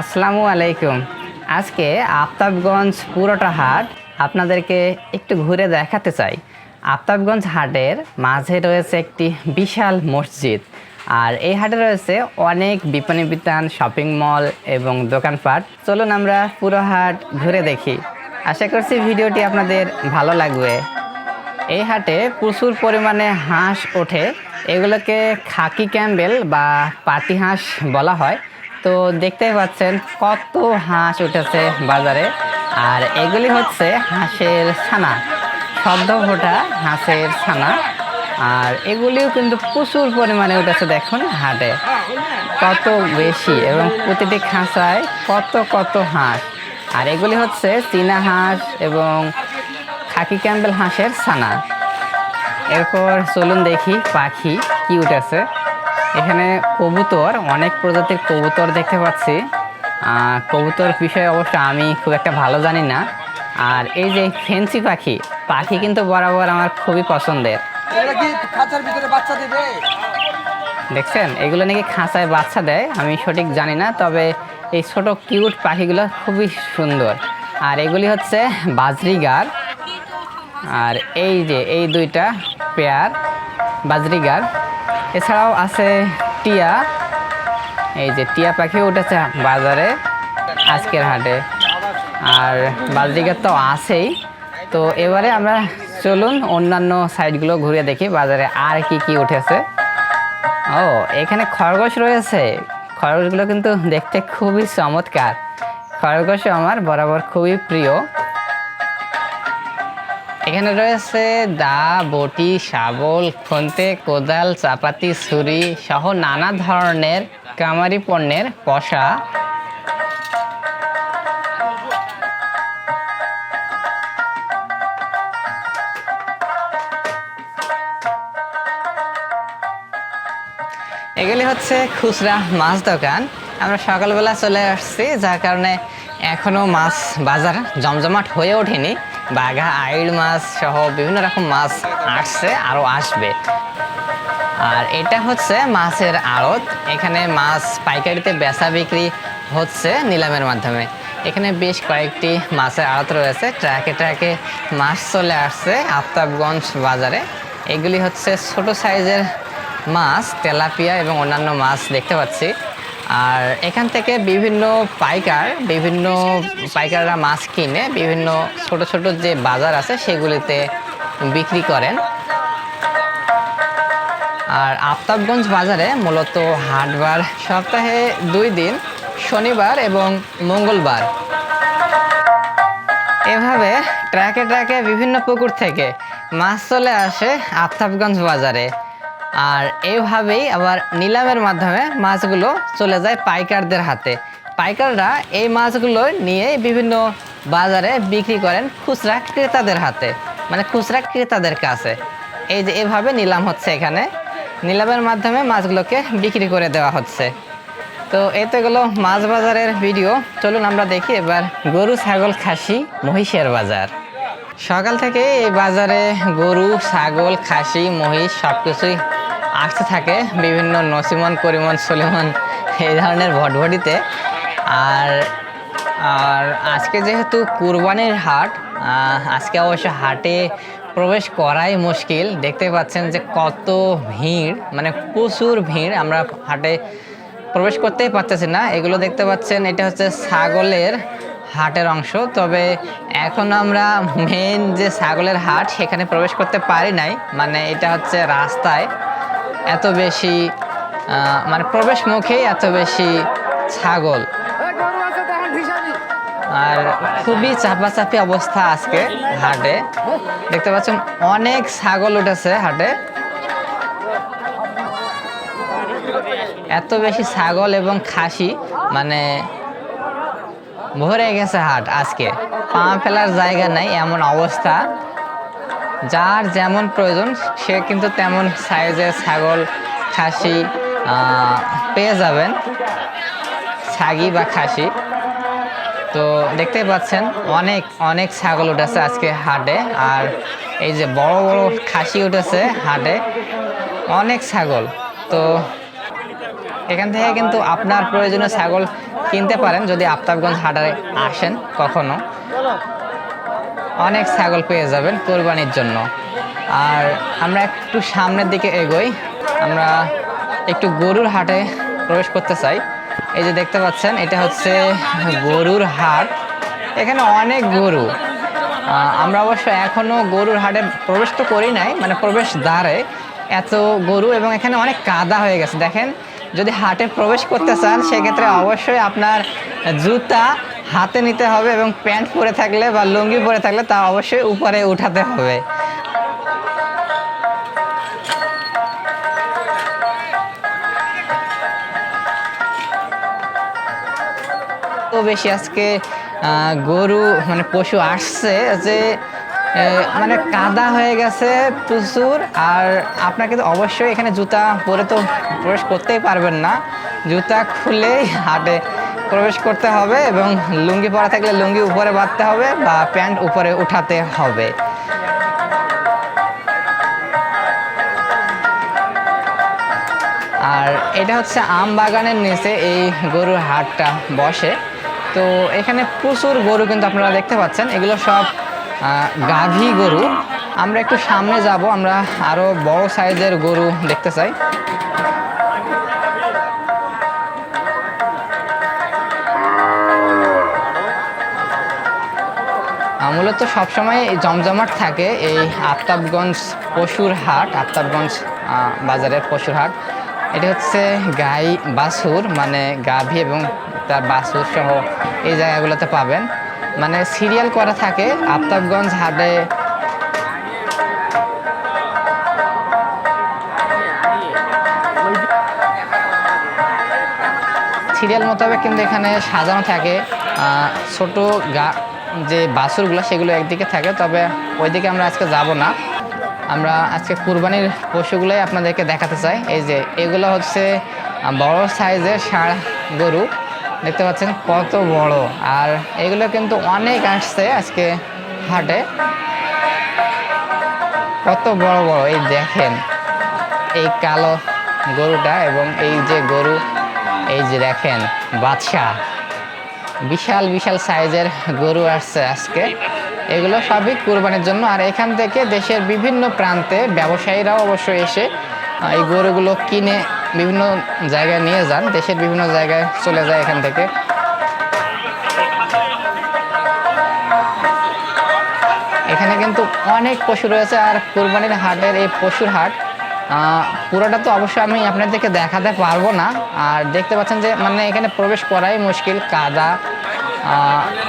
আসসালামু আলাইকুম। আজকে আফতাবগঞ্জ পুরোটা হাট আপনাদেরকে একটু ঘুরে দেখাতে চাই। আফতাবগঞ্জ হাটের মাঝে রয়েছে একটি বিশাল মসজিদ। আর এই হাটে রয়েছে অনেক বিপণী বিতান শপিং মল এবং দোকানপাট। চলুন আমরা পুরো হাট ঘুরে দেখি। আশা করছি ভিডিওটি আপনাদের ভালো লাগবে। এই হাটে প্রচুর পরিমাণে হাঁস ওঠে। এগুলোকে খাকি ক্যাম্বেল বা পাতি হাঁস বলা হয়। তো দেখতেই পাচ্ছেন কত হাঁস উঠেছে বাজারে। আর এগুলি হচ্ছে হাঁসের ছানা। সদ্য ফোটা হাঁসের ছানা। আর এগুলিও কিন্তু প্রচুর পরিমাণে উঠেছে দেখুন হাটে। কত বেশি এবং প্রতিটি খাঁচায় কত কত হাঁস। আর এগুলি হচ্ছে চীনা হাঁস এবং খাকি ক্যাম্বেল হাঁসের ছানা। এরপর চলুন দেখি পাখি কি উঠেছে এখানে কবুতর, অনেক প্রজাতির কবুতর দেখতে পাচ্ছি। কবুতর বিষয়ে অবশ্য আমি খুব একটা ভালো জানি না। আর এই যে ফেন্সি পাখি পাখি কিন্তু বরাবর আমার খুবই পছন্দের। দেখছেন, এগুলো নাকি খাঁচায় বাচ্চা দেয়, আমি সঠিক জানি না, তবে এই ছোট কিউট পাখিগুলো খুবই সুন্দর। আর এগুলি হচ্ছে বাজরিগার, আর এই যে, এই দুইটা পেয়ার বাজরিগার। এছাড়াও আছে টিয়া, এই যে টিয়া পাখিও উঠেছে বাজারে, আজকের হাটে। আর বাজরিগার তো আছেই, তো এবারে আমরা চলুন অন্যান্য সাইডগুলো ঘুরে দেখি বাজারে আর কি কি উঠেছে। ও, এখানে খরগোশ রয়েছে। খরগোশগুলো কিন্তু দেখতে খুবই চমৎকার। খরগোশ আমার বরাবর খুবই প্রিয়। এখানে রয়েছে দা, বটি, শাবল, খন্তে, কোদাল, চাপাতি, ছুরি সহ নানা ধরনের কামারি পণ্যের পশা। এগুলি হচ্ছে খুচরা মাছ দোকান। আমরা সকালবেলা চলে আসছি, যার কারণে এখনও মাছ বাজার জমজমাট হয়ে ওঠেনি। বাঘা, আইল মাছ সহ বিভিন্ন রকম মাছ আসছে, আরও আসবে। আর এটা হচ্ছে মাছের আড়ত। এখানে মাছ পাইকারিতে বেচা বিক্রি হচ্ছে নিলামের মাধ্যমে। এখানে বেশ কয়েকটি মাছের আড়ত রয়েছে। ট্রাকে ট্রাকে মাছ চলে আসছে আফতাবগঞ্জ বাজারে। এগুলি হচ্ছে ছোট সাইজের মাছ, তেলাপিয়া এবং অন্যান্য মাছ দেখতে পাচ্ছি। আর এখান থেকে বিভিন্ন পাইকার, বিভিন্ন পাইকাররা মাছ কিনে বিভিন্ন ছোট ছোট যে বাজার আছে সেগুলিতে বিক্রি করেন। আর আফতাবগঞ্জ বাজারে মূলত হাটবার সপ্তাহে দুই দিন, শনিবার এবং মঙ্গলবার। এভাবে ট্রাকে ট্রাকে বিভিন্ন পুকুর থেকে মাছ চলে আসে আফতাবগঞ্জ বাজারে। আর এইভাবেই আবার নিলামের মাধ্যমে মাছগুলো চলে যায় পাইকারদের হাতে। পাইকাররা এই মাছগুলো নিয়ে বিভিন্ন বাজারে বিক্রি করেন খুচরা ক্রেতাদের হাতে মানে খুচরা ক্রেতাদের কাছে। এই যে এভাবে নিলাম হচ্ছে এখানে। নিলামের মাধ্যমে মাছগুলোকে বিক্রি করে দেওয়া হচ্ছে। তো এই তো গেলো মাছ বাজারের ভিডিও। চলুন আমরা দেখি এবার গরু, ছাগল, খাসি, মহিষের বাজার। সকাল থেকে এই বাজারে গরু, ছাগল, খাসি, মহিষ সব কিছুই আসতে থাকে, বিভিন্ন নসিমন করিমন সলিমন, এই ধরনের ভটভটিতে আর আর আজকে যেহেতু কুরবানির হাট আজকে অবশ্য হাটে প্রবেশ করাই মুশকিল। দেখতে পাচ্ছেন যে কত ভিড় মানে প্রচুর ভিড় আমরা হাটে প্রবেশ করতেই পারতেছি না। এগুলো দেখতে পাচ্ছেন, এটা হচ্ছে ছাগলের হাটের অংশ। তবে এখন আমরা মেন যে ছাগলের হাট, সেখানে প্রবেশ করতে পারি নাই। মানে এটা হচ্ছে রাস্তায়। এত বেশি মানে প্রবেশ মুখেই এত বেশি ছাগল। আর খুবই চাপাচাপি অবস্থা আজকে হাটে। দেখতে পাচ্ছেন, অনেক ছাগল উঠেছে হাটে। এত বেশি ছাগল এবং খাসি মানে ভরে গেছে হাট আজকে। পা ফেলার জায়গা নাই, এমন অবস্থা। যার যেমন প্রয়োজন, সে কিন্তু তেমন সাইজের ছাগল, খাসি পেয়ে যাবেন। ছাগি বা খাসি। তো দেখতেই পাচ্ছেন, অনেক অনেক ছাগল উঠেছে আজকে হাটে। আর এই যে বড় বড় খাসি উঠেছে হাটে, অনেক ছাগল। তো এখান থেকে কিন্তু আপনার প্রয়োজনীয় ছাগল কিনতে পারেন যদি আফতাবগঞ্জ হাটে আসেন কখনো। অনেক ছাগল পেয়ে যাবেন কোরবানির জন্য। আর আমরা একটু সামনের দিকে এগোই। আমরা একটু গরুর হাটে প্রবেশ করতে চাই। এই যে দেখতে পাচ্ছেন, এটা হচ্ছে গরুর হাট। এখানে অনেক গরু। আমরা অবশ্য এখনও গরুর হাটে প্রবেশ তো করি নাই মানে প্রবেশ দ্বারে এত গরু এবং এখানে অনেক কাদা হয়ে গেছে। দেখেন, যদি হাটে প্রবেশ করতে চান, সেক্ষেত্রে অবশ্যই আপনার জুতা হাতে নিতে হবে এবং প্যান্ট পরে থাকলে বা লুঙ্গি পরে থাকলে তা অবশ্যই উপরে উঠাতে হবে। তো বেশি আজকে গরু মানে পশু আসছে যে মানে কাদা হয়ে গেছে প্রচুর, আর আপনাকে তো অবশ্যই এখানে জুতা পরে তো প্রবেশ করতেই পারবেন না। জুতা খুলেই হাটে প্রবেশ করতে হবে এবং লুঙ্গি পরা থাকলে লুঙ্গি উপরে বাঁধতে হবে বা প্যান্ট উপরে উঠাতে হবে। আর এটা হচ্ছে আম বাগানের নিচে এই গরুর হাটটা বসে। তো এখানে প্রচুর গরু কিন্তু আপনারা দেখতে পাচ্ছেন। এগুলো সব গাভী গরু। আমরা একটু সামনে যাব, আমরা আরও বড় সাইজের গরু দেখতে চাই। মূলত সবসময় জমজমাট থাকে এই আফতাবগঞ্জ পশুর হাট, আফতাবগঞ্জ বাজারের পশুর হাট। এটা হচ্ছে গাই বাছুর মানে গাভী এবং তার বাছুর সহ এই জায়গাগুলোতে পাবেন। মানে সিরিয়াল করা থাকে আফতাবগঞ্জ হাটে। সিরিয়াল মোতাবেক কিন্তু এখানে সাজানো থাকে ছোট গা যে বাছুরগুলো সেগুলো একদিকে থাকে, তবে ওইদিকে আমরা আজকে যাব না। আমরা আজকে কুরবানির পশুগুলোই আপনাদেরকে দেখাতে চাই। এই যে, এগুলো হচ্ছে বড় সাইজের ষাঁড় গরু। দেখতে পাচ্ছেন কত বড়। আর এগুলো কিন্তু অনেক আসছে আজকে হাটে। কত বড় বড়, এই দেখেন। এই কালো গরুটা এবং এই যে গরু, এই যে দেখেন, বাদশাহ। বিশাল বিশাল সাইজের গরু আসছে আজকে। এগুলো সবই কুরবানির জন্য। আর এখান থেকে দেশের বিভিন্ন প্রান্তে ব্যবসায়ীরাও অবশ্য এসে এই গরুগুলো কিনে বিভিন্ন জায়গায় নিয়ে যান। দেশের বিভিন্ন জায়গায় চলে যায় এখান থেকে। এখানে কিন্তু অনেক পশু রয়েছে। আর কুরবানির হাটের এই পশুর হাট পুরোটা তো অবশ্যই আমি আপনাদেরকে দেখাতে পারব না। আর দেখতে পাচ্ছেন যে মানে এখানে প্রবেশ করাই মুশকিল, কাদা।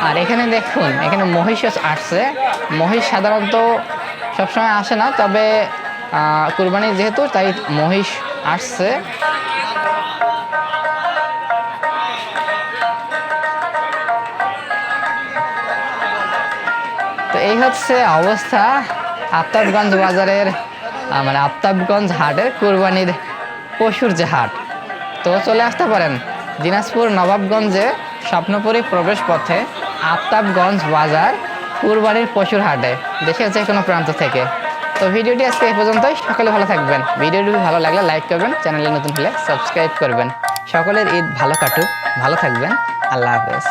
আর এখানে দেখুন, এখানে মহিষ আসছে। মহিষ সাধারণত সবসময় আসে না, তবে কুরবানি যেহেতু, তাই মহিষ আসছে। তো এই হচ্ছে অবস্থা আফতাবগঞ্জ বাজারের মানে আফতাবগঞ্জ হাটের কুরবানির পশুর যে হাট, তো চলে আসতে পারেন দিনাজপুর নবাবগঞ্জে স্বপ্নপুরী প্রবেশ পথে আফতাবগঞ্জ বাজার কুরবানির পশুর হাটে, দেশের যে কোনো প্রান্ত থেকে। তো ভিডিওটি আজকে এই পর্যন্তই, সকলে ভালো থাকবেন। ভিডিওটি ভালো লাগলে লাইক করবেন, চ্যানেলে নতুন হলে সাবস্ক্রাইব করবেন। সকলের ঈদ ভালো কাটুক, ভালো থাকবেন, আল্লাহ হাফেজ।